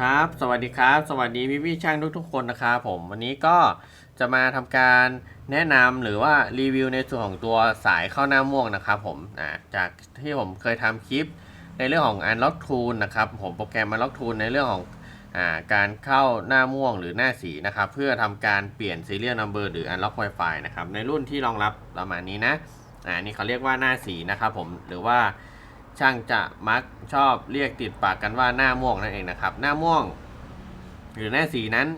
ครับ สวัสดีครับ สวัสดีพี่พี่ช่างทุกๆคนนะครับผมวันนี้ก็จะมาทำการแนะนำหรือว่ารีวิวในส่วนของตัวสายเข้าหน้าม่วงนะครับผมจากที่ผมเคยทำคลิปในเรื่องของ Unlock Tool นะครับผมโปรแกรม Unlock Tool ในเรื่องของอาการเข้าหน้าม่วงหรือหน้าสีนะครับเพื่อทำการเปลี่ยน Serial Number หรือ Unlock Wi-Fi นะครับในรุ่นที่รองรับประมาณนี้นะอ่านี่เขาเรียกว่าหน้าสีนะครับผมหรือว่า ช่างจะมักชอบเรียกติดปากกันว่าหน้าม่วงนั่นเองนะครับ หน้าม่วง หรือหน้าสีนั้น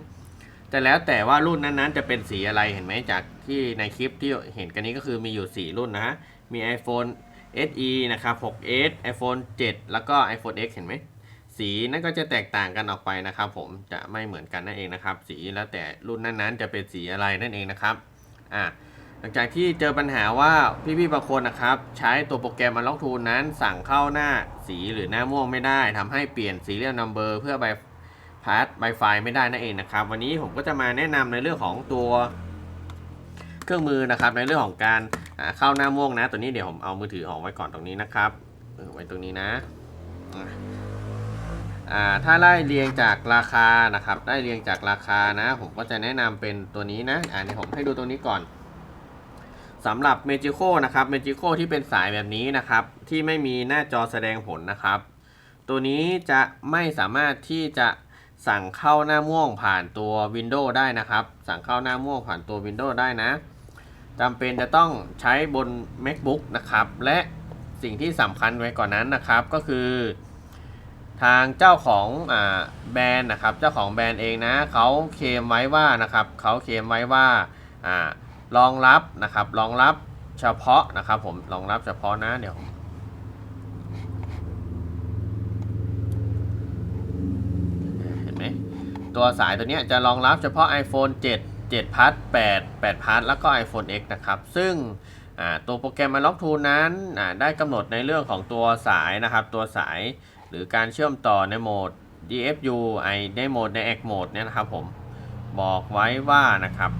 แต่แล้วแต่ว่ารุ่นนั้นๆ จะเป็นสีอะไรเห็นไหมจากที่ในคลิปที่เห็นกันนี้ก็คือมีอยู่ 4 รุ่นนะมี iPhone SE นะครับ 6s iPhone 7 แล้วก็ iPhone X เห็นไหมสีนั่นก็จะแตกต่างกันออกไปนะครับ ผมจะไม่เหมือนกันนั่นเองนะครับ สีแล้วแต่รุ่นนั้นๆ จะเป็นสีอะไรนั่นเองนะครับอะ หลังจากที่เจอปัญหาว่าพี่ๆบางคนนะครับ ใช้ตัวโปรแกรม Unlock Tool นั้นสั่งเข้าหน้าสีหรือหน้าม่วงไม่ได้ทำให้เปลี่ยน Serial Number เพื่อใบพาร์ทใบไฟล์ไม่ได้นั่นเองนะครับ วันนี้ผมก็จะมาแนะนำในเรื่องของตัวเครื่องมือนะครับ ในเรื่องของการเข้าหน้าม่วงนะ ตัวนี้เดี๋ยวผมเอามือถือออกไว้ก่อนตรงนี้นะครับไว้ตรงนี้นะถ้าไล่เรียงจากราคานะครับ ได้เรียงจากราคานะ ผมก็จะแนะนำเป็นตัวนี้นะอ่าเดี๋ยวผมให้ดูตัวนี้ก่อน สำหรับ m a g i c o นะครับ m a g i c o ที่เป็นสายแบบนี้นะครับ ที่ไม่มีหน้าจอแสดงผลนะครับ ตัวนี้จะไม่สามารถที่จะสั่งเข้าหน้าม่วงผ่านตัว Windows ได้นะครับ สั่งเข้าหน้าม่วงผ่านตัว Windows ได้นะจำเป็นจะต้องใช้บน MacBook นะครับ และสิ่งที่สำคัญไว้ก่อนนั้นนะครับก็คือ ทางเจ้าของอแบรนด์นะครับ เจ้าของแบรนด์เองนะเขาเคลมไว้ว่านะครับเขาเคลมไว้ว่า รองรับนะครับรองรับเฉพาะนะครับผมรองรับเฉพาะนะเดี๋ยวเห็นไหมตัวสายตัวนี้จะรองรับเฉพาะ iPhone 7 7พัท8 8พัทแล้วก็ iPhone X นะครับ ซึ่งตัวโปรแกรม Unlock Tool นั้นได้กำหนดในเรื่องของตัวสายนะครับ ตัวสายหรือการเชื่อมต่อในโหมด DFU ไอในโหมดใน X Mode เนี่ยนะครับผม บอกไว้ว่านะครับ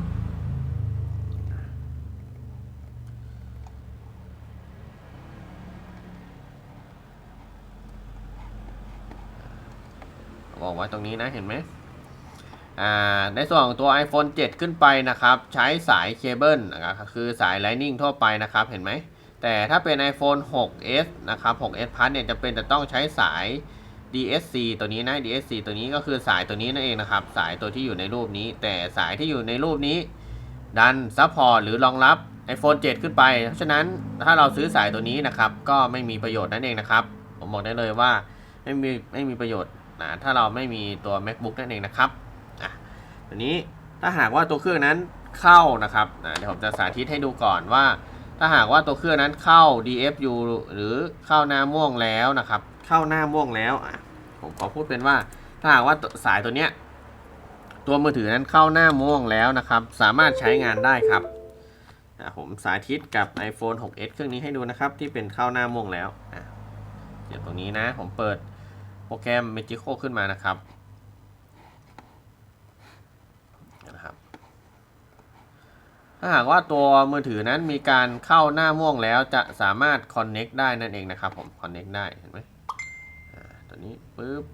บอกไว้ตรงนี้นะเห็นไหมอ่าในส่วนของตัว iPhone 7 ขึ้นไปนะครับ ใช้สายเคเบิลนะครับคือสาย Lightning ทั่วไปนะครับ เห็นไหม แต่ถ้าเป็น iPhone 6s นะครับ 6s Plus เนี่ยจะเป็นจะต้องใช้สาย DSC ตัวนี้นะ DSC ตัวนี้ก็คือสายตัวนี้นั่นเองนะครับ สายตัวที่อยู่ในรูปนี้ แต่สายที่อยู่ในรูปนี้ ดันซัพพอร์ตหรือรองรับ iPhone 7 ขึ้นไป เพราะฉะนั้นถ้าเราซื้อสายตัวนี้นะครับ ก็ไม่มีประโยชน์นั่นเองนะครับ ผมบอกได้เลยว่าไม่มีไม่มีประโยชน์ นะถ้าเราไม่มีตัว macbook นั่นเองนะครับอะทีนี้ถ้าหากว่าตัวเครื่องนั้นเข้านะครับนะเดี๋ยวผมจะสาธิตให้ดูก่อนว่า ถ้าหากว่าตัวเครื่องนั้นเข้า DFU หรือเข้าหน้าม่วงแล้วนะครับ เข้าหน้าม่วงแล้วอะผมขอพูดเป็นว่า ถ้าหากว่าสายตัวเนี้ยตัวมือถือนั้นเข้าหน้าม่วงแล้วนะครับ สามารถใช้งานได้ครับผมสาธิตกับ iPhone 6s เครื่องนี้ให้ดูนะครับ ที่เป็นเข้าหน้าม่วงแล้วเดี๋ยวตรงนี้นะ ผมเปิด โปรแกรม Magico ขึ้นมานะครับนะครับ ถ้าหากว่าตัวมือถือนั้นมีการเข้าหน้าม่วงแล้วจะสามารถ Connect ได้นั่นเองนะครับผม Connect ได้เห็นไหมตัวนี้ปุ๊บ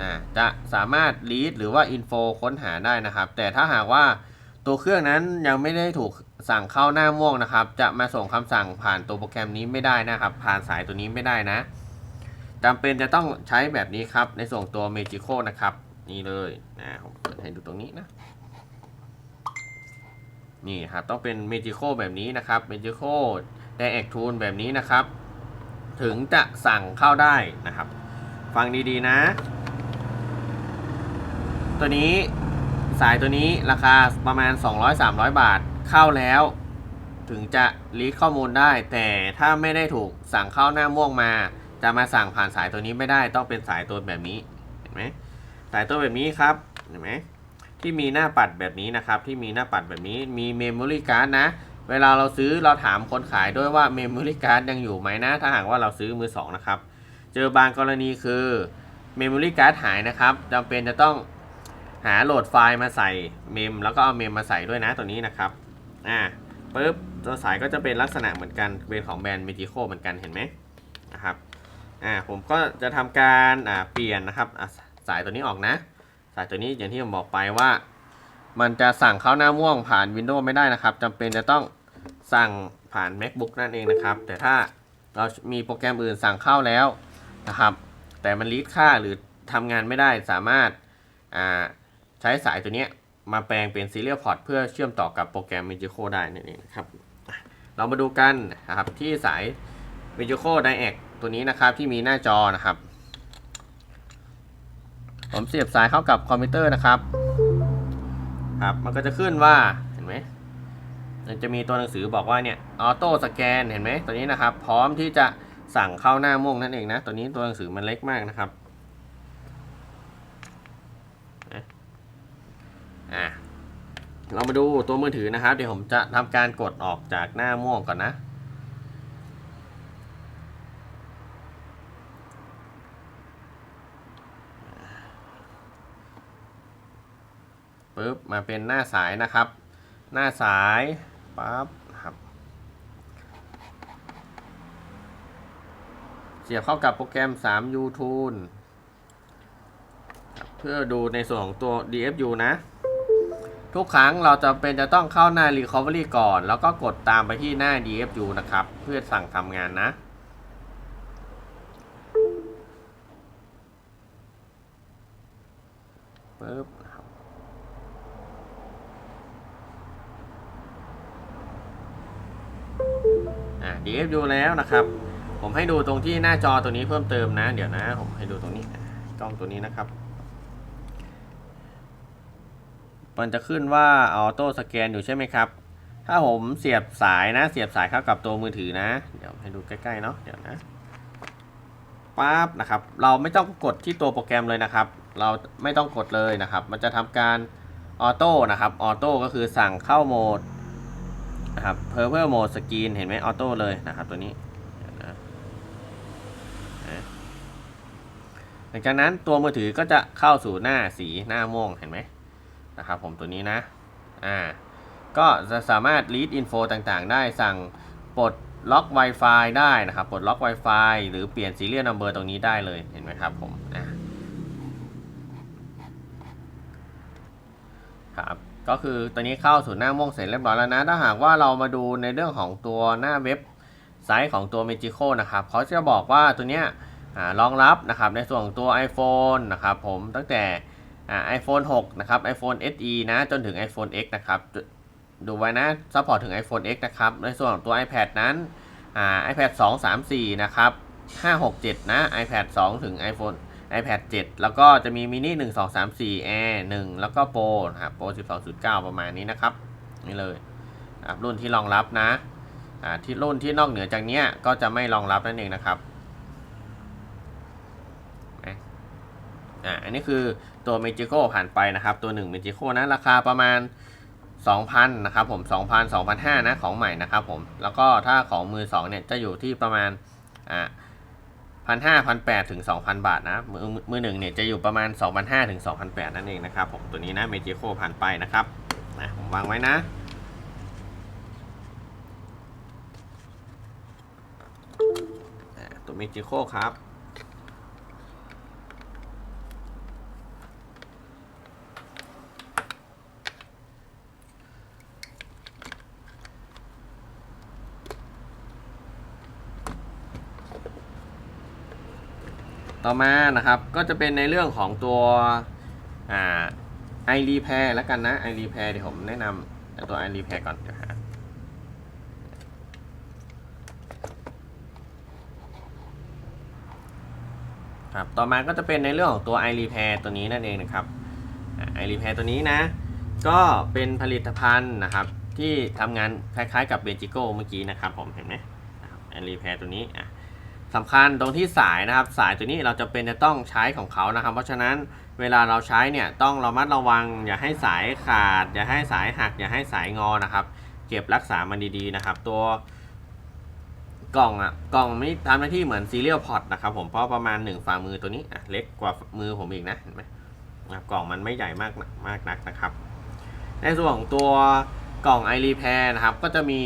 อ่าจะสามารถ read หรือว่า info ค้นหาได้นะครับ แต่ถ้าหากว่าตัวเครื่องนั้นยังไม่ได้ถูก สั่งเข้าหน้าม่วงนะครับ จะมาส่งคำสั่งผ่านตัวโปรแกรมนี้ไม่ได้นะครับ ผ่านสายตัวนี้ไม่ได้นะจำเป็นจะต้องใช้แบบนี้ครับ ในส่งตัว Magico นะครับ นี่เลยนะผมเปิดให้ดูตรงนี้นะ นี่ครับต้องเป็น Magico แบบนี้นะครับ Magico Direct Tool แบบนี้นะครับ ถึงจะสั่งเข้าได้นะครับ ฟังดีๆนะ ตัวนี้สายตัวนี้ราคาประมาณ 200-300 บาท เข้าแล้ว ถึงจะรีดข้อมูลได้ แต่ถ้าไม่ได้ถูกสั่งเข้าหน้าม่วงมา จะมาสั่งผ่านสายตัวนี้ไม่ได้ต้องเป็นสายตัวแบบนี้เห็นไหมสายตัวแบบนี้ครับเห็นไหมที่มีหน้าปัดแบบนี้นะครับ ที่มีหน้าปัดแบบนี้มีเมมโมรี่การ์ดนะเวลาเราซื้อเราถามคนขายด้วยว่าเมมโมรี่การ์ดยังอยู่ไหมนะ ถ้าหากว่าเราซื้อมือสองนะครับ เจอบางกรณีคือเมมโมรี่การ์ดหายนะครับจำเป็นจะต้องหาโหลดไฟล์มาใส่เมมแล้วก็เอาเมมมาใส่ด้วยนะตัวนี้นะครับ อ่าปุ๊บตัวสายก็จะเป็นลักษณะเหมือนกันเป็นของแบรนด์ Magico เหมือนกันเห็นไหมนะครับอ่าผมก็จะทำการอ่าเปลี่ยนนะครับสายตัวนี้ออกนะ สายตัวนี้อย่างที่ผมบอกไปว่า มันจะสั่งเข้าหน้าม่วงผ่าน Windows ไม่ได้นะครับจำเป็นจะต้องสั่งผ่าน MacBook นั่นเองนะครับ แต่ถ้าเรามีโปรแกรมอื่นสั่งเข้าแล้วนะครับ แต่มันรีดค่าหรือทำงานไม่ได้สามารถอ่าใช้สายตัวนี้ มาแปลงเป็น Serial Port เพื่อเชื่อมต่อกับโปรแกรม Magico ได้นั่นเองนะครับเรามาดูกันนะครับที่สาย Magico Direct ตัวนี้นะครับที่มีหน้าจอนะครับ ผมเสียบสายเข้ากับคอมพิวเตอร์นะครับครับมันก็จะขึ้นว่าเห็นไหมมันจะมีตัวหนังสือบอกว่าเนี่ยออโต้สแกนเห็นไหมตัวนี้นะครับ พร้อมที่จะสั่งเข้าหน้าม่วงนั่นเองนะ ตัวนี้ตัวหนังสือมันเล็กมากนะครับ อะเรามาดูตัวมือถือนะครับ เดี๋ยวผมจะทำการกดออกจากหน้าม่วงก่อนนะ ปึ๊บ มาเป็นหน้าสายนะครับ หน้าสายปั๊บครับเสียบเข้ากับโปรแกรม3 YouTube เพื่อดูในส่วนของตัว DFU นะ ทุกครั้งเราจะเป็นจะต้องเข้าหน้า Recovery ก่อน แล้วก็กดตามไปที่หน้า DFU นะครับ เพื่อสั่งทำงานนะ ปึ๊บครับอะ DFU แล้วนะครับ ผมให้ดูตรงที่หน้าจอตัวนี้เพิ่มเติมนะ เดี๋ยวนะ ผมให้ดูตรงนี้ กล้องตัวนี้นะครับ มันจะขึ้นว่าออโต้สแกนอยู่ใช่ไหมครับ ถ้าผมเสียบสายนะ เสียบสายเข้ากับตัวมือถือนะ เดี๋ยวให้ดูใกล้ๆเนาะ เดี๋ยวนะปั๊บนะครับ เราไม่ต้องกดที่ตัวโปรแกรมเลยนะครับ เราไม่ต้องกดเลยนะครับ มันจะทำการออโต้นะครับ ออโต้ก็คือสั่งเข้าโหมดนะครับ Purple Mode Screen เห็นไหมออโต้เลยนะครับตัวนี้นะหลังจากนั้นตัวมือถือก็จะเข้าสู่หน้าสีหน้าม่วงเห็นไหม นะครับผมตัวนี้นะอ่าก็จะสามารถ read info ต่างๆ ได้สั่งปลดล็อก Wi-Fi ได้นะครับปลดล็อก Wi-Fi หรือเปลี่ยน serial number ตรงนี้ได้เลยเห็นไหมครับผมอ่าครับก็คือตัวนี้เข้าสู่หน้าม่วงเสร็จเรียบร้อยแล้วนะ ถ้าหากว่าเรามาดูในเรื่องของตัวหน้าเว็บไซต์ของตัว Magico นะครับเขาจะบอกว่าตัวเนี้ยรองรับนะครับในส่วนของตัว iPhone นะครับผมตั้งแต่ ไอ่า iPhone 6นะครับ iPhone SE นะจนถึง iPhone X นะครับ ดูไว้นะซัพพอร์ตถึง iPhone X นะครับ ในส่วนของตัว iPad นั้นอ่า iPad 2 3 4 นะครับ 5 6 7 นะ iPad 2 ถึง iPhone iPad 7 แล้วก็จะมี mini 1 2 3 4 Air 1 แล้วก็ Pro นะครับ Pro 12.9 ประมาณนี้นะครับ นี่เลยรุ่นที่รองรับนะอ่าที่รุ่นที่นอกเหนือจากนี้ก็จะไม่รองรับนั่นเองนะครับนะ อ่าอันนี้คือตัว Magico ผ่านไปนะครับ ตัว1 Magico นะราคาประมาณ 2,000นะครับผม2,000 2,500นะของใหม่นะครับผมแล้วก็ถ้าของมือ2เนี่ยจะอยู่ที่ประมาณอ่าพันห้าพันแปดถึงสองพันบาทนะ มือมือหนึ่งเนี่ยจะอยู่ประมาณ2,500ถึง2,800นั่นเองนะครับผมตัวนี้นะเมจิโคผ่านไปนะครับนะผมวางไว้นะตัวเมจิโคครับ ต่อมานะครับก็จะเป็นในเรื่องของตัวไอรีแพร์แล้วกันนะไอรีแพร์เดี๋ยวผมแนะนำตัวไอรีแพร์ก่อนเดี๋ยวหาครับต่อมาก็จะเป็นในเรื่องของตัวไอรีแพร์ตัวนี้นั่นเองนะครับไอรีแพร์ตัวนี้นะ ก็เป็นผลิตภัณฑ์นะครับ ที่ทำงานคล้ายๆกับเบจิโก้เมื่อกี้นะครับผมเห็นไหมไอรีแพร์ตัวนี้อะ สำคัญตรงที่สายนะครับ สายตัวนี้เราจะเป็นจะต้องใช้ของเขานะครับ เพราะฉะนั้นเวลาเราใช้เนี่ยต้องระมัดระวัง อย่าให้สายขาด อย่าให้สายหัก อย่าให้สายงอนะครับ เก็บรักษามันดีๆนะครับ ตัวกล่องอะกล่องไม่ทำหน้าที่เหมือนซีเรียลพอตนะครับ ผมเพราะประมาณ 1 ฝ่ามือตัวนี้อะเล็กกว่ามือผมอีกนะเห็นไหมกล่องมันไม่ใหญ่มากนะมากนักนะครับ ในส่วนของตัวกล่องไอรีแพร์นะครับ ก็จะมี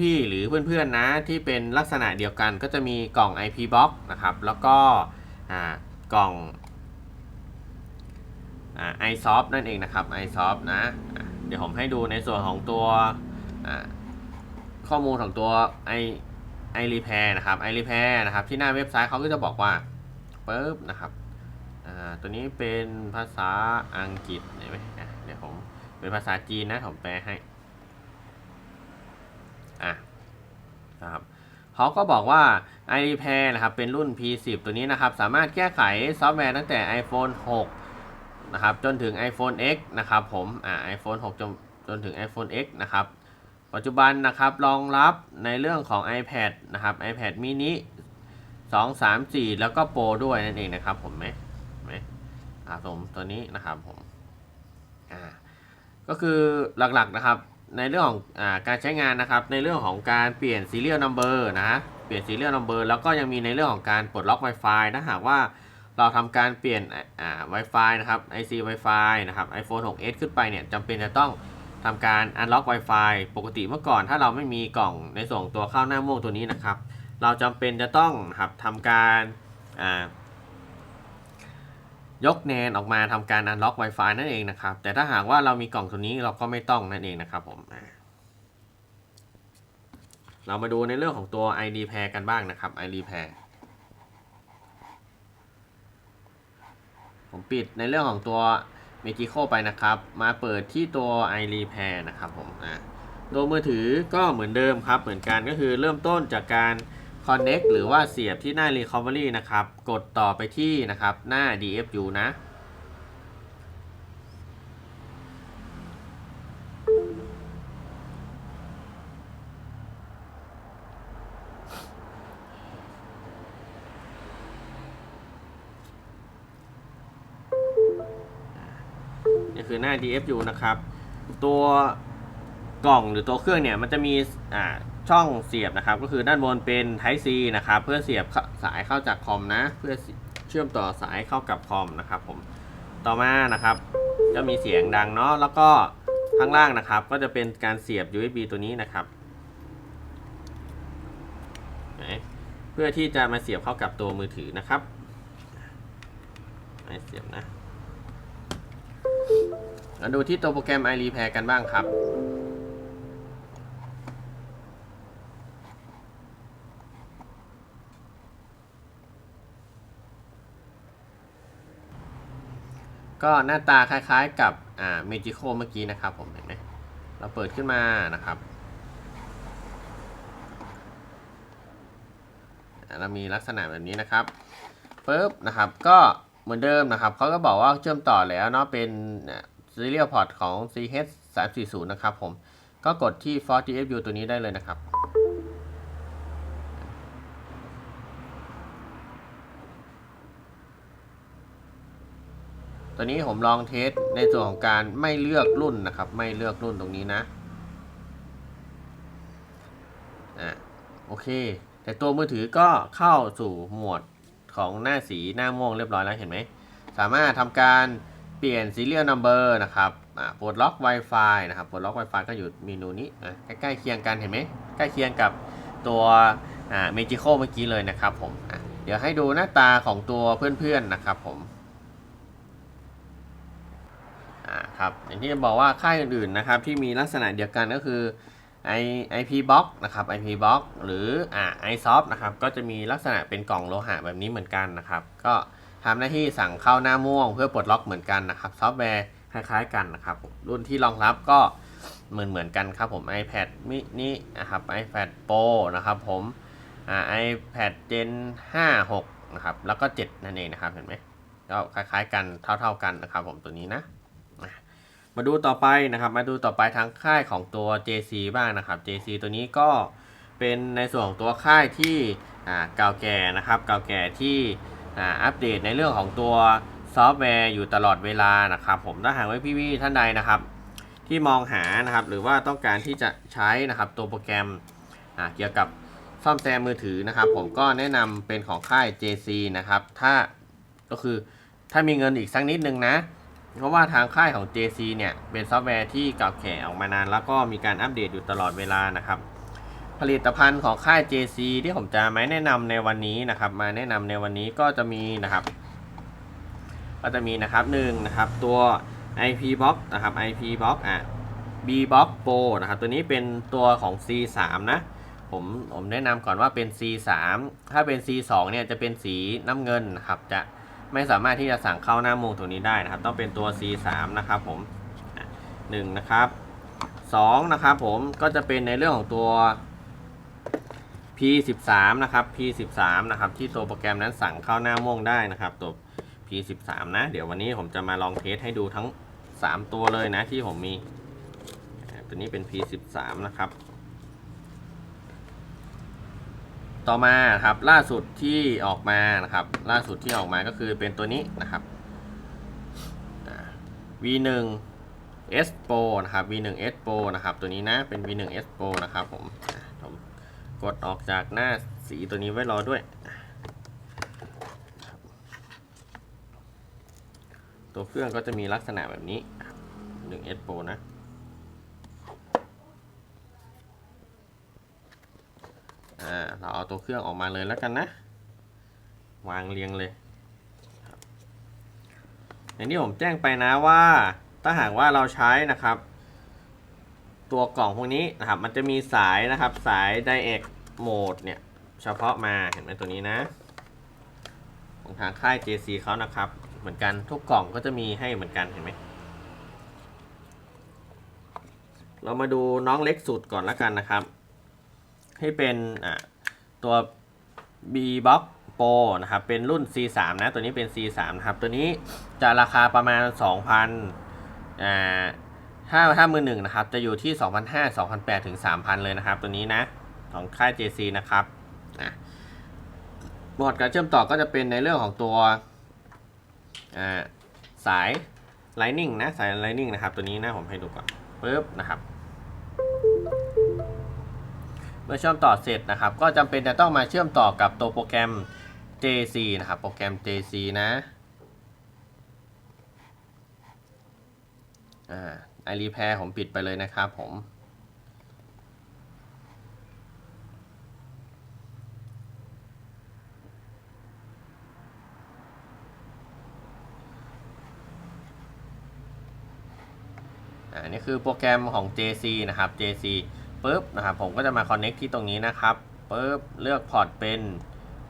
พี่ๆหรือเพื่อนๆนะที่เป็นลักษณะเดียวกันก็จะมีกล่อง IP box นะครับ แล้วก็กล่องอ่า iSoft นั่นเองนะครับ iSoft นะเดี๋ยวผมให้ดูในส่วนของตัวข้อมูลของตัว i i repair นะครับ i repair นะครับ ที่หน้าเว็บไซต์เขาก็จะบอกว่าปึ๊บนะครับตัวนี้เป็นภาษาอังกฤษเห็นไหมเดี๋ยวผมเป็นภาษาจีนนะผมแปลให้ อะ นะครับเขาก็บอกว่า iRepair นะครับเป็นรุ่น P10 ตัวนี้นะครับ สามารถแก้ไขซอฟต์แวร์ตั้งแต่ iPhone 6 นะครับ จนถึง iPhone X นะครับผมอ่า iPhone 6 จนจนถึง iPhone X นะครับ ปัจจุบันนะครับรองรับในเรื่องของ iPad นะครับ iPad mini 2 3 4 แล้วก็ Pro ด้วยนั่นเองนะครับผมไหมไหมอ่าผมตัวนี้นะครับผมอ่าก็คือหลักๆนะครับ ในเรื่องของอการใช้งานนะครับในเรื่องของการเปลี่ยน serial number นะเปลี่ยน serial number แล้วก็ยังมีในเรื่องของการปลดล็อก Wi-Fi ถ้าหากว่าเราทำการเปลี่ยน Wi-Fi นะครับ IC Wi-Fi นะครับ iPhone 6s ขึ้นไปเนี่ยจำเป็นจะต้องทำการ unlock Wi-Fi ปกติเมื่อก่อนถ้าเราไม่มีกล่องในส่วนของตัวเข้าหน้าม่วงตัวนี้นะครับ เราจำเป็นจะต้องครับทำการอ่า ยกแนนออกมาทำการ unlock Wi-Fi นั่นเองนะครับ แต่ถ้าหากว่าเรามีกล่องตัวนี้เราก็ไม่ต้องนั่นเองนะครับผมเรามาดูในเรื่องของตัว ID pair กันบ้างนะครับ ID pair ผมปิดในเรื่องของตัว m a g i c o ไปนะครับ มาเปิดที่ตัว i repair นะครับผมอ่าตัวมือถือก็เหมือนเดิมครับ เหมือนกันก็คือเริ่มต้นจากการ connect หรือว่าเสียบที่หน้า recovery นะครับ กดต่อไปที่นะครับหน้า DFU นะ นี่คือหน้า DFU นะครับ ตัวกล่องหรือตัวเครื่องเนี่ย มันจะมีอ่า ช่องเสียบนะครับ ก็คือด้านบนเป็น Type C นะครับ เพื่อเสียบสายเข้าจากคอมนะ เพื่อเชื่อมต่อสายเข้ากับคอมนะครับผมต่อมานะครับ ก็มีเสียงดังเนาะแล้วก็ข้างล่างนะครับ ก็จะเป็นการเสียบ USB ตัวนี้นะครับเพื่อที่จะมาเสียบเข้ากับตัวมือถือนะครับม่เสียบนะมาดูที่ตัวโปรแกรม iRepair กันบ้างครับ ก็หน้าตาคล้ายๆกับอ่า Magico เมื่อกี้นะครับผมเห็นไหมเราเปิดขึ้นมานะครับเรามีลักษณะแบบนี้นะครับปึ๊บนะครับก็เหมือนเดิมนะครับเขาก็บอกว่าเชื่อมต่อแล้วเนาะเป็น serial port ของ CH 3 4 0 นะครับผมก็กดที่ Force DFU ตัวนี้ได้เลยนะครับ ตัวนี้ผมลองเทสในส่วนของการไม่เลือกรุ่นนะครับ ไม่เลือกรุ่นตรงนี้นะอะโอเค แต่ตัวมือถือก็เข้าสู่หมวดของหน้าสีหน้าม่วงเรียบร้อยแล้วเห็นไหม สามารถทำการเปลี่ยน serial number นะครับอ่าปลดล็อก Wi-Fi นะครับปลดล็อก Wi-Fi ก็อยู่เมนูนี้นะใกล้ๆเคียงกันเห็นไหมใกล้เคียงกับตัวอ่า Magico เมื่อกี้เลยนะครับผมเดี๋ยวให้ดูหน้าตาของตัวเพื่อนๆนะครับผม อ่าครับอย่างที่บอกว่าค่ายอื่นๆนะครับที่มีลักษณะเดียวกันก็คือ i IP box นะครับ IP box หรืออ่า iSoft นะครับก็จะมีลักษณะเป็นกล่องโลหะแบบนี้เหมือนกันนะครับ ก็ทำหน้าที่สั่งเข้าหน้าม่วงเพื่อปลดล็อกเหมือนกันนะครับซอฟต์แวร์คล้ายๆกันนะครับ รุ่นที่รองรับก็เหมือนเหมือนกันครับผม iPad mini นะครับ iPad Pro นะครับผมอ่า iPad Gen 5 6นะครับแล้วก็ 7 นั่นเองนะครับเห็นไหมก็คล้ายๆกันเท่า ๆกันนะครับผมตัวนี้นะ มาดูต่อไปนะครับ มาดูต่อไปทางค่ายของตัว JC บ้างนะครับ JC ตัวนี้ก็เป็นในส่วนของตัวค่ายที่เก่าแก่นะครับเก่าแก่ที่อัปเดตในเรื่องของตัวซอฟต์แวร์อยู่ตลอดเวลานะครับ ผมถ้าหากว่าพี่ๆท่านใดนะครับ ที่มองหานะครับ หรือว่าต้องการที่จะใช้นะครับตัวโปรแกรมเกี่ยวกับซ่อมแซมมือถือนะครับ ผมก็แนะนำเป็นของค่าย JC นะครับ ถ้าก็คือถ้ามีเงินอีกสักนิดนึงนะ เพราะว่าทางค่ายของ JC เนี่ยเป็นซอฟต์แวร์ที่เก่าแก่ออกมานาน แล้วก็มีการอัปเดตอยู่ตลอดเวลานะครับ ผลิตภัณฑ์ของค่าย JC ที่ผมจะมาแนะนำในวันนี้นะครับ มาแนะนำในวันนี้ก็จะมีนะครับ ก็จะมีนะครับหนึ่งนะครับตัว IP Box นะครับ IP Box อะ B Box Pro นะครับ ตัวนี้เป็นตัวของ C3 นะผมผมแนะนำก่อนว่าเป็น C3 ถ้าเป็น C2 เนี่ยจะเป็นสีน้ำเงินนะครับจะ ไม่สามารถที่จะสั่งเข้าหน้ามุงตัวนี้ได้นะครับ ต้องเป็นตัว C3 นะครับผมอะหนึ่งนะครับสองนะครับผมก็จะเป็นในเรื่องของตัว P13 นะครับ P13 นะครับที่ตัวโปรแกรมนั้นสั่งเข้าหน้าม่วงได้นะครับตัว P13 นะเดี๋ยววันนี้ผมจะมาลองเทสให้ดูทั้ง 3 ตัวเลยนะที่ผมมีตัวนี้เป็น P13 นะครับ ต่อมาครับล่าสุดที่ออกมานะครับ ล่าสุดที่ออกมาก็คือเป็นตัวนี้นะครับ V1 S Pro นะครับ V1 S Pro นะครับ ตัวนี้นะเป็น V1 S Pro นะครับผมผมกดออกจากหน้าสีตัวนี้ไว้รอด้วย ตัวเครื่องก็จะมีลักษณะแบบนี้ 1 S Pro นะ อ่าเราเอาตัวเครื่องออกมาเลยแล้วกันนะ วางเรียงเลย อย่างที่ผมแจ้งไปนะว่า ถ้าหากว่าเราใช้นะครับ ตัวกล่องพวกนี้นะครับ มันจะมีสายนะครับสาย Direct Mode เนี่ย เฉพาะมาเห็นไหมตัวนี้นะ ของทางค่าย JC เขานะครับ เหมือนกันทุกกล่องก็จะมีให้เหมือนกันเห็นไหมเรามาดูน้องเล็กสุดก่อนแล้วกันนะครับ ให้เป็นตัว B Box Pro นะครับเป็นรุ่น C3 นะตัวนี้เป็น C3 นะครับตัวนี้จะราคาประมาณ 2,000อ่าถ้าถ้ามือหนึ่งนะครับจะอยู่ที่ 2,500 2,800ถึง3,000 เลยนะครับ ตัวนี้นะของค่าย JC นะครับบอร์ดการเชื่อมต่อก็จะเป็นในเรื่องของตัวสาย Lightning นะสาย Lightning นะครับ ตัวนี้นะผมให้ดูก่อนปึ๊บนะครับ มื่อเชื่อมต่อเสร็จนะครับ ก็จำเป็นจะต้องมาเชื่อมต่อกับตัวโปรแกรม JC นะครับ โปรแกรม JC นะอ่าไอรีแพร์ผมปิดไปเลยนะครับผมอ่านี่คือโปรแกรมของ JC นะครับ JC ปุ๊บนะครับผมก็จะมา connect ที่ตรงนี้นะครับปุ๊บเลือกพอร์ตเป็น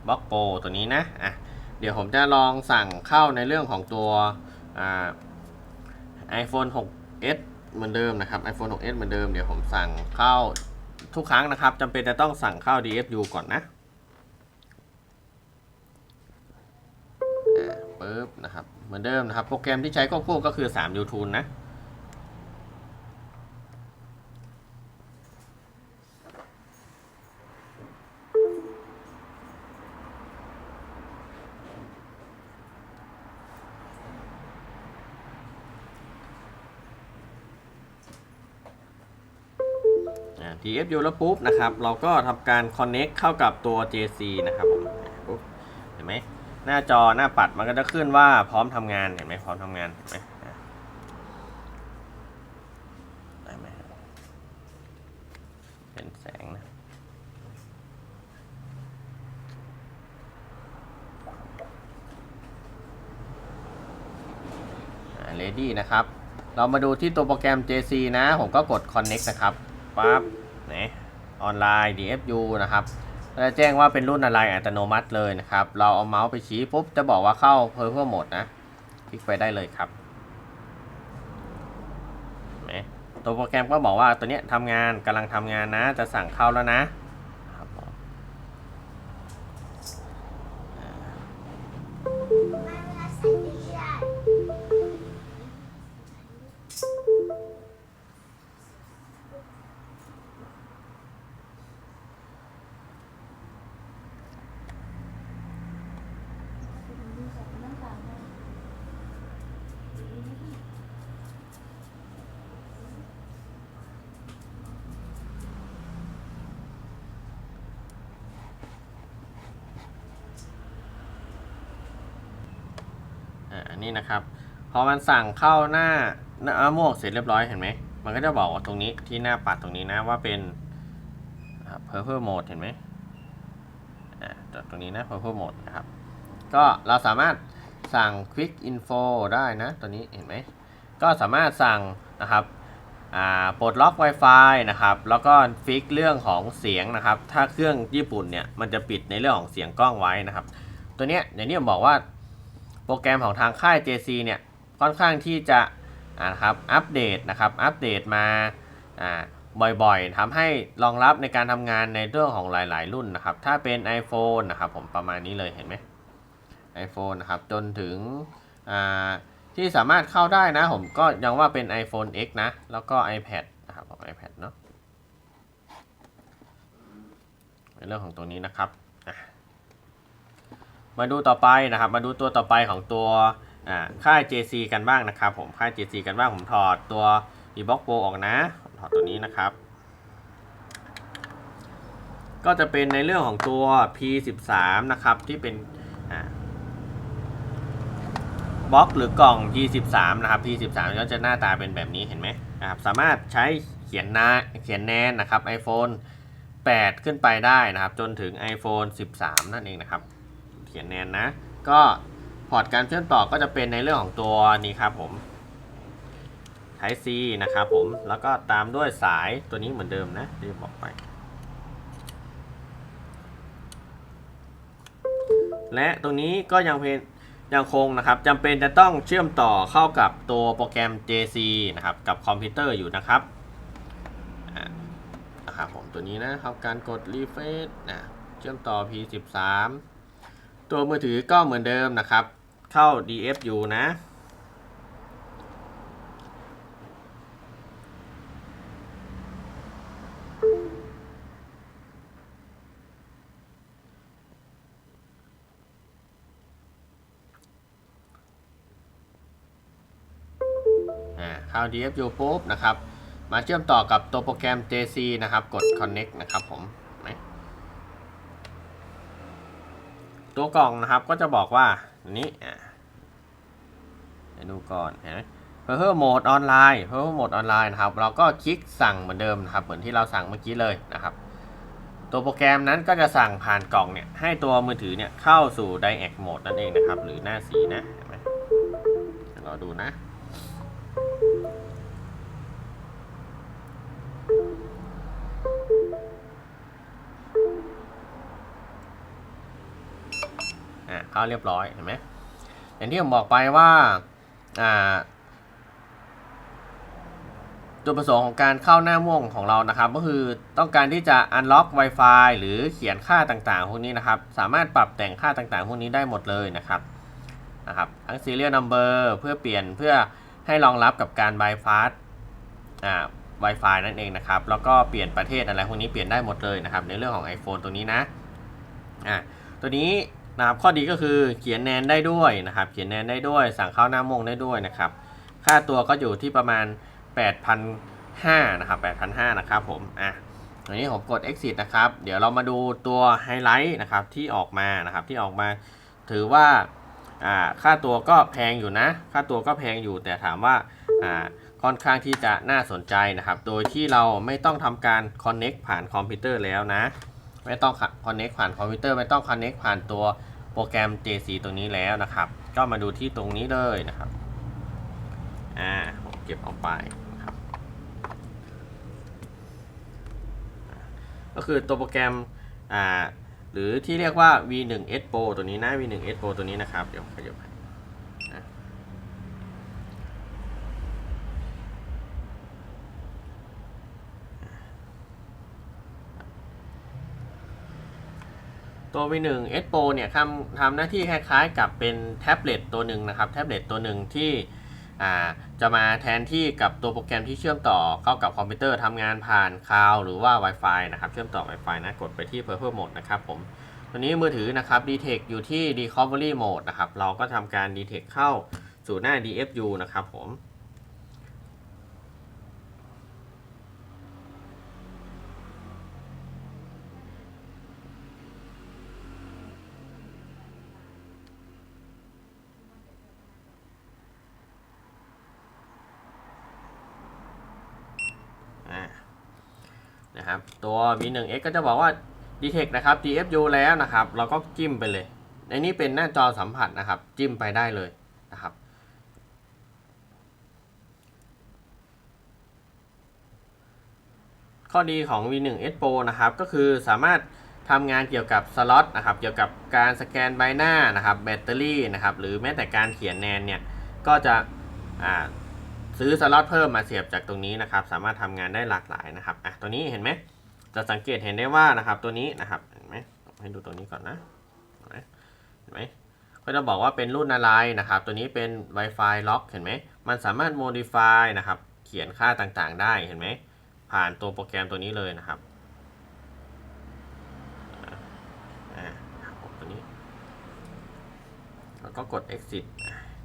Box Pro ตัวนี้นะอะเดี๋ยวผมจะลองสั่งเข้าในเรื่องของตัวไอ่า iPhone 6s เหมือนเดิมนะครับ iPhone 6s เหมือนเดิมเดี๋ยวผมสั่งเข้าทุกครั้งนะครับจำเป็นจะต้องสั่งเข้า DFU ก่อนนะปุ๊บนะครับ เหมือนเดิมนะครับ โปรแกรมที่ใช้ควบคู่ก็คือ 3 YouTube นะ อ่า TFU แล้วปุ๊บนะครับ เราก็ทำการ connect เข้ากับตัว JC นะครับผมปุ๊บเห็นไหมหน้าจอหน้าปัดมันก็จะขึ้นว่าพร้อมทำงานเห็นไหมพร้อมทำงานเห็นไหมเป็นแสงนะอ่า ready นะครับ เรามาดูที่ตัวโปรแกรม JC นะ ผมก็กด connect นะครับปั๊บ นะออนไลน์ DFU นะครับจะแจ้งว่าเป็นรุ่นอะไรอัตโนมัติเลยนะครับ เราเอาเมาส์ไปชี้ปุ๊บจะบอกว่าเข้า Purple Mode นะ คลิกไปได้เลยครับตัวโปรแกรมก็บอกว่าตัวนี้ทำงานกำลังทำงานนะ จะสั่งเข้าแล้วนะ พอมันสั่งเข้าหน้าหน้าม่วงเสร็จเรียบร้อยเห็นไหม มันก็จะบอกว่าตรงนี้ที่หน้าปัดตรงนี้นะว่าเป็นอ่า purple mode เห็นไหมอ่าตรงนี้นะ purple mode นะครับ ก็เราสามารถสั่ง quick info ได้นะ ตัวนี้เห็นไหม ก็สามารถสั่งนะครับปลดล็อก Wi-Fi นะครับ แล้วก็ฟิกเรื่องของเสียงนะครับ ถ้าเครื่องญี่ปุ่นเนี่ย มันจะปิดในเรื่องของเสียงกล้องไว้นะครับ ตัวเนี้ยอย่างที่ผมบอกว่าโปรแกรมของทางค่าย JC เนี่ย ค่อนข้างที่จะนะครับอัปเดตนะครับอัปเดตมาบ่อยๆทำให้รองรับในการทำงานในเรื่องของหลาย ๆ รุ่นนะครับ ถ้าเป็น iPhone นะครับผมประมาณนี้เลยเห็นไหม iPhone นะครับจนถึงที่สามารถเข้าได้นะผมก็ยังว่าเป็น iPhone X นะ แล้วก็ iPad นะครับของ iPad เนาะในเรื่องของตัวนี้นะครับ มาดูต่อไปนะครับ มาดูตัวต่อไปของตัว อ่าค่าย JC กันบ้างนะครับผมค่าย JC กันบ้างผมถอดตัว e b o x Pro ออกนะถอดตัวนี้นะครับ ก็จะเป็นในเรื่องของตัว P13 นะครับที่เป็นบล็อกหรือกล่อง P13 นะครับ P13 ก็จะหน้าตาเป็นแบบนี้เห็นไหมนะครับสามารถใช้เขียนนาเขียนแนนนะครับ iPhone 8 ขึ้นไปได้นะครับ จนถึง iPhone 13 นั่นเองนะครับ เขียนแนนนะ ก็ พอร์ตการเชื่อมต่อก็จะเป็นในเรื่องของตัวนี้ครับผม Type C นะครับผม แล้วก็ตามด้วยสายตัวนี้เหมือนเดิมนะที่บอกไป และตรงนี้ก็ยังเป็นยังคงนะครับจำเป็นจะต้องเชื่อมต่อเข้ากับตัวโปรแกรม JC นะครับ กับคอมพิวเตอร์อยู่นะครับนะครับผมตัวนี้นะครับการกด refresh นะเชื่อมต่อ P13 ตัวมือถือก็เหมือนเดิมนะครับ เข้า DFU นะอ่าเข้า DFU ปุ๊บนะครับ มาเชื่อมต่อกับตัวโปรแกรม JC นะครับ กด connect นะครับผมตัวกล่องนะครับก็จะบอกว่าอันนี้อ่า ให้ดูก่อนเห็นไหมเพิ่มโหมดออนไลน์เพิ่มโหมดออนไลน์นะครับเราก็คลิกสั่งเหมือนเดิมนะครับ เหมือนที่เราสั่งเมื่อกี้เลยนะครับ ตัวโปรแกรมนั้นก็จะสั่งผ่านกล่องเนี่ยให้ตัวมือถือเนี่ยเข้าสู่ Direct Mode นั่นเองนะครับ หรือหน้าสีนะเห็นไหมเราดูนะอะเข้าเรียบร้อยเห็นไหมอย่างที่ผมบอกไปว่า จุดประสงค์ของการเข้าหน้าม่วงของเรานะครับ ก็คือต้องการที่จะ unlock Wi-Fi หรือเขียนค่าต่างๆ พวกนี้นะครับ สามารถปรับแต่งค่าต่างๆ พวกนี้ได้หมดเลยนะครับนะครับทั้ง serial number เพื่อเปลี่ยนเพื่อให้รองรับกับการ bypass อ่า Wi-Fi นั่นเองนะครับ แล้วก็เปลี่ยนประเทศอะไรพวกนี้เปลี่ยนได้หมดเลยนะครับ ในเรื่องของ iPhone ตัวนี้นะอ่าตัวนี้ นะครับข้อดีก็คือเขียนแนนได้ด้วยนะครับ เขียนแนนได้ด้วย สั่งเข้าหน้ามงได้ด้วยนะครับ ค่าตัวก็อยู่ที่ประมาณ 8,500นะครับ8,500นะครับผมอะอันนี้ผมกด exit นะครับ เดี๋ยวเรามาดูตัวไฮไลท์นะครับที่ออกมานะครับที่ออกมา ถือว่าอ่าค่าตัวก็แพงอยู่นะ ค่าตัวก็แพงอยู่แต่ถามว่าอ่าค่อนข้างที่จะน่าสนใจนะครับ โดยที่เราไม่ต้องทำการ connect ผ่านคอมพิวเตอร์แล้วนะ ไม่ต้อง connect ผ่านคอมพิวเตอร์ไม่ต้อง connect ผ่านตัวโปรแกรม JC ตรงนี้แล้วนะครับ ก็มาดูที่ตรงนี้เลยนะครับอ่าผมเก็บออกไปนะครับ ก็คือตัวโปรแกรมอ่าหรือที่เรียกว่า V1S Pro ตัวนี้นะ V1S Pro ตัวนี้นะครับ เดี๋ยวขยับให้นะ ตัว V1 S Pro เนี่ยทำทำหน้าที่คล้ายๆ กับเป็นแท็บเล็ตตัวหนึ่งนะครับ แท็บเล็ตตัวหนึ่งที่จะมาแทนที่กับตัวโปรแกรมที่เชื่อมต่อเข้ากับคอมพิวเตอร์ทำงานผ่านคลาวหรือว่า Wi-Fi นะครับ เชื่อมต่อ Wi-Fi นะ กดไปที่ Purple Mode นะครับผมตัวนี้มือถือนะครับ Detect อยู่ที่ Recovery Mode นะครับ เราก็ทำการ Detect เข้าสู่หน้า DFU นะครับผม ตัว V1X ก็จะบอกว่า Detect นะครับ DFU แล้วนะครับ เราก็จิ้มไปเลยในนี้เป็นหน้าจอสัมผัสนะครับ จิ้มไปได้เลยนะครับ ข้อดีของ V1S Pro นะครับ ก็คือสามารถทำงานเกี่ยวกับสล็อตนะครับ เกี่ยวกับการสแกนใบหน้านะครับ แบตเตอรี่นะครับ หรือแม้แต่การเขียนแนนเนี่ย ก็จะซื้อสล็อตเพิ่มมาเสียบจากตรงนี้นะครับ สามารถทำงานได้หลากหลายนะครับ อะ ตัวนี้เห็นไหม จะสังเกตเห็นได้ว่านะครับตัวนี้นะครับเห็นไหมให้ดูตัวนี้ก่อนนะเห็นไหมเห็นไหมก็จะบอกว่าเป็นรุ่นอะไรนะครับ ตัวนี้เป็น Wi-Fi lock เห็นไหมมันสามารถ modify นะครับ เขียนค่าต่างๆ ได้เห็นไหมผ่านตัวโปรแกรมตัวนี้เลยนะครับอ่าครับผมตัวนี้แล้วก็กด exit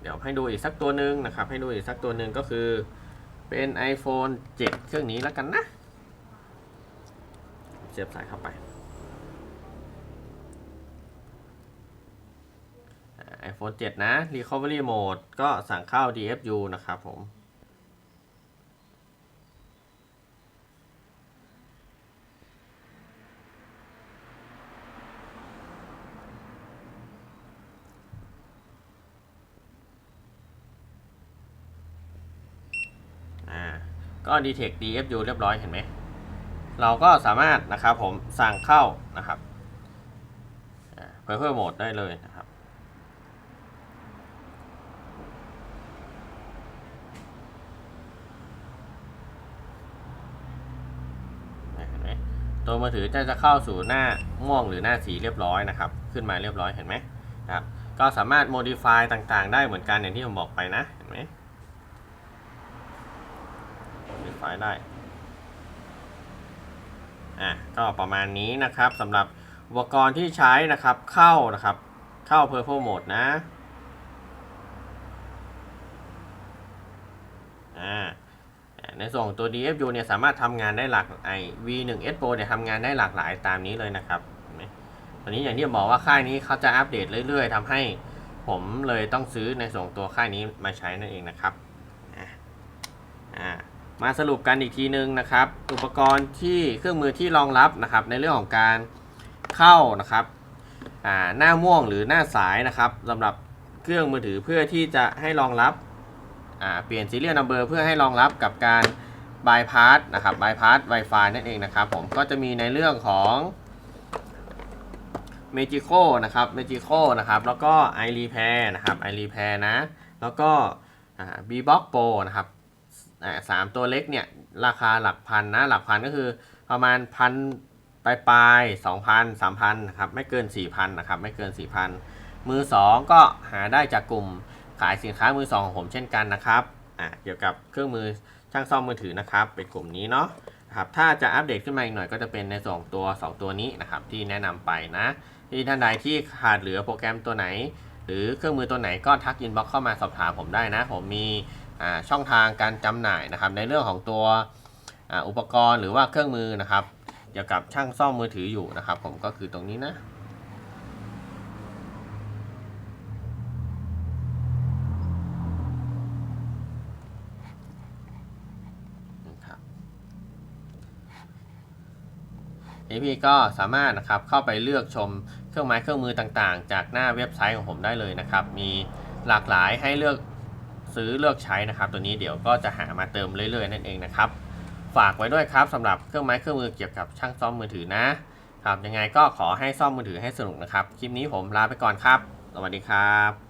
เดี๋ยวให้ดูอีกสักตัวหนึ่งนะครับ ให้ดูอีกสักตัวหนึ่งก็คือเป็น iPhone 7 เครื่องนี้แล้วกันนะ สียบสายเข้าไปอ่า iPhone 7 นะ Recovery Mode ก็สั่งเข้า DFU นะครับผม อ่า ก็ detect DFU เรียบร้อยเห็นไหม เราก็สามารถนะครับผมสั่งเข้านะครับเพื่อเพิ่มโหมดได้เลยนะครับเห็นไหมตัวมือถือจะจะเข้าสู่หน้าม่วงหรือหน้าสีเรียบร้อยนะครับ ขึ้นมาเรียบร้อยเห็นไหมครับก็สามารถ modify ต่างๆ ได้เหมือนกันอย่างที่ผมบอกไปนะ เห็นไหม modify ได้ อะก็ประมาณนี้นะครับสำหรับอุปกรณ์ที่ใช้นะครับเข้านะครับเข้า Purple Mode นะอ่าในส่วนของตัว DFU เนี่ยสามารถทำงานได้หลากไอ V1S Pro เนี่ยทำงานได้หลากหลายตามนี้เลยนะครับเห็นไหมตอนนี้อย่างที่บอกว่าค่ายนี้เขาจะอัปเดตเรื่อย ๆทำให้ผมเลยต้องซื้อในส่วนตัวค่ายนี้มาใช้นั่นเองนะครับอ่าอ่า มาสรุปกันอีกทีนึงนะครับ อุปกรณ์ที่เครื่องมือที่รองรับนะครับ ในเรื่องของการเข้านะครับหน้าม่วงหรือหน้าสายนะครับสำหรับเครื่องมือถือเพื่อที่จะให้รองรับเปลี่ยนซีเรียลนัมเบอร์เพื่อให้รองรับกับการบายพาสนะครับบายพาส Wi-Fi นั่นเองนะครับ ผมก็จะมีในเรื่องของ m a g i c o นะครับ m a g i c o นะครับ แล้วก็ i Repair นะครับ i Repair นะ แล้วก็ b b o x Pro นะครับ สามตัวเล็กเนี่ยราคาหลักพันนะหลักพันก็คือประมาณพันปลายปลายสองพันสามพันนะครับไม่เกินสี่พันนะครับไม่เกินสี่พันมือสองก็หาได้จากกลุ่มขายสินค้ามือสองของผมเช่นกันนะครับอ่าเกี่ยวกับเครื่องมือช่างซ่อมมือถือนะครับเป็นกลุ่มนี้เนาะครับถ้าจะอัปเดตขึ้นมาอีกหน่อยก็จะเป็นในส่วนของตัว 2 ตัวนี้นะครับที่แนะนำไปนะที่ท่านใดที่ขาดเหลือโปรแกรมตัวไหน หรือเครื่องมือตัวไหนก็ทักอินบ็อกเข้ามาสอบถามผมได้นะ ผมมี ช่องทางการจำหน่ายนะครับ ในเรื่องของตัวอ,อุปกรณ์หรือว่าเครื่องมือนะครับเกี่ยวกับช่างซ่อมมือถืออยู่นะครับ ผมก็คือตรงนี้นะนี่พี่ก็สามารถนะครับเข้าไปเลือกชมเครื่องไม้เครื่องมือต่างๆ จากหน้าเว็บไซต์ของผมได้เลยนะครับ มีหลากหลายให้เลือก ซื้อเลือกใช้นะครับ ตัวนี้เดี๋ยวก็จะหามาเติมเรื่อยๆนั่นเองนะครับ ฝากไว้ด้วยครับสำหรับเครื่องไม้เครื่องมือเกี่ยวกับช่างซ่อมมือถือนะครับยังไงก็ขอให้ซ่อมมือถือให้สนุกนะครับ คลิปนี้ผมลาไปก่อนครับ สวัสดีครับ